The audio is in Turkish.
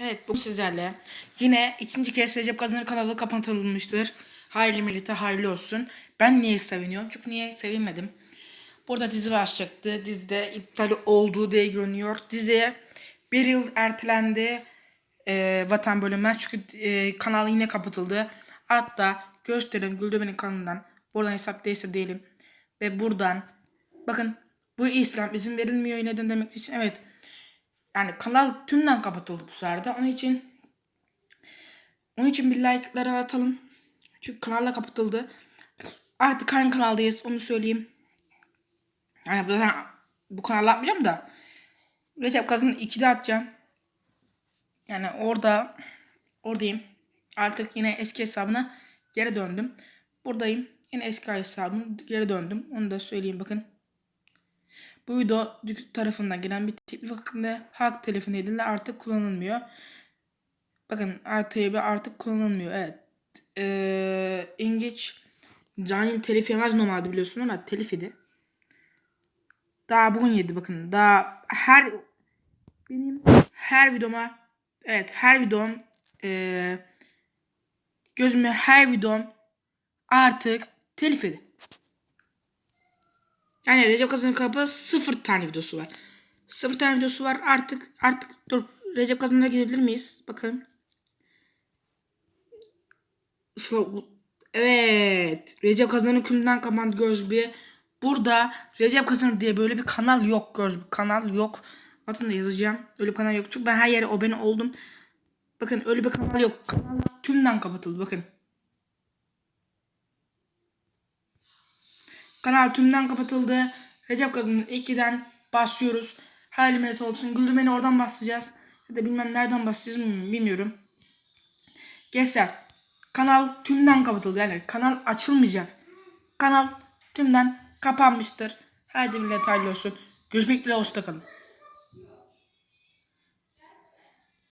Evet bu sizlerle. Yine ikinci kez Recep Kazanır kanalı kapatılmıştır. Hayırlı millete hayırlı olsun. Ben niye seviniyorum? Çünkü niye sevinmedim? Burada dizi başlayacaktı. Dizide iptal olduğu diye görünüyor. Diziye bir yıl ertelendi. e, vatan bölümü. Çünkü e, kanal yine kapatıldı. Hatta gösterim Güldürmenin kanalından. Buradan hesap değilse diyelim. Ve buradan bakın bu İslam izin verilmiyor neden demek için evet yani kanal tümden kapatıldı bu sefer Onun için onun için bir like'ları atalım. Çünkü kanal da kapatıldı. Artık hangi kanaldayız onu söyleyeyim. Yani zaten bu kanalda atmayacağım da Recep Kazan'ı 2'de atacağım. Yani orada oradayım. Artık yine eski hesabına geri döndüm. Buradayım. Yine eski hesabıma geri döndüm. Onu da söyleyeyim bakın. Bu video tarafından gelen bir teklif hakkında hak telefonu edildi artık kullanılmıyor. Bakın artı artık kullanılmıyor. Evet. Ee, İngiliz Can'ın telif yemez normalde biliyorsun ama telif yedi. Daha bugün yedi bakın. Daha her benim her videoma evet her videom ee, gözüme her videom artık telif yedi. Yani Recep Kazan'ın kapı sıfır tane videosu var. Sıfır tane videosu var. Artık artık dur Recep Kazan'ına gidebilir miyiz? Bakın. Evet. Recep Kazan'ın kümden kapandı göz bir. Burada Recep Kazanır diye böyle bir kanal yok göz bir kanal yok. Altında yazacağım. Öyle bir kanal yok. Çünkü ben her yere abone oldum. Bakın öyle bir kanal yok. Kanal tümden kapatıldı. Bakın. Kanal tümden kapatıldı. Recep Kazan'ın 2'den başlıyoruz. Hayırlı millet olsun. Güldürmeni oradan basacağız. Ya da bilmem nereden bilmiyorum. bilmiyorum. Gençler kanal tümden kapatıldı. Yani kanal açılmayacak. Kanal tümden kapanmıştır. Haydi millet hayırlı olsun. Görüşmek üzere hoşçakalın.